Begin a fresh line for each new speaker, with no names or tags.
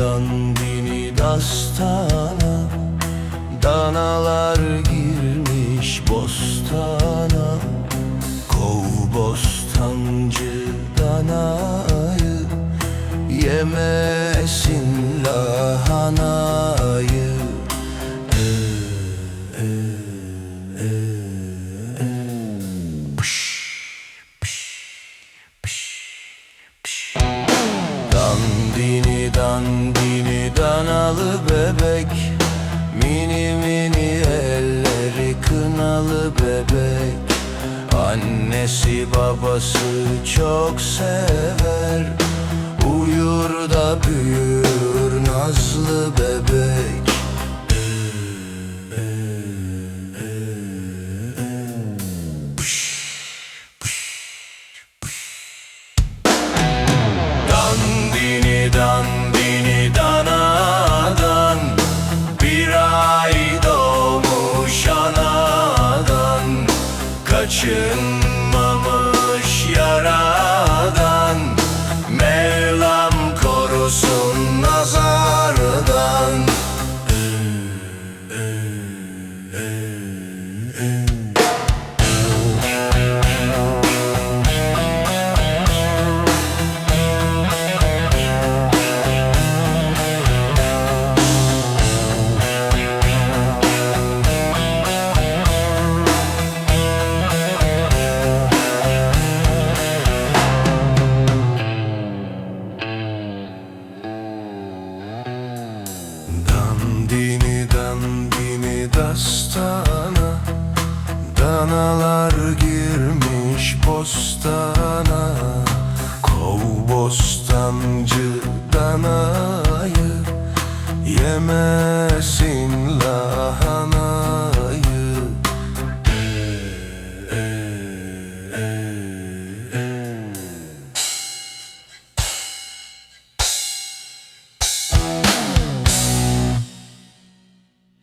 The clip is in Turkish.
dandini dastana. Danalar girmiş bostana. Kov bostancı danayı. Yemesin Dandini dandini danalı bebek. Mini mini elleri kınalı bebek. Annesi babası çok sever. Uyur da büyür nazlı bebek dastana Danalar girmiş bostana. Kov bostancı danayı Yemesin lahana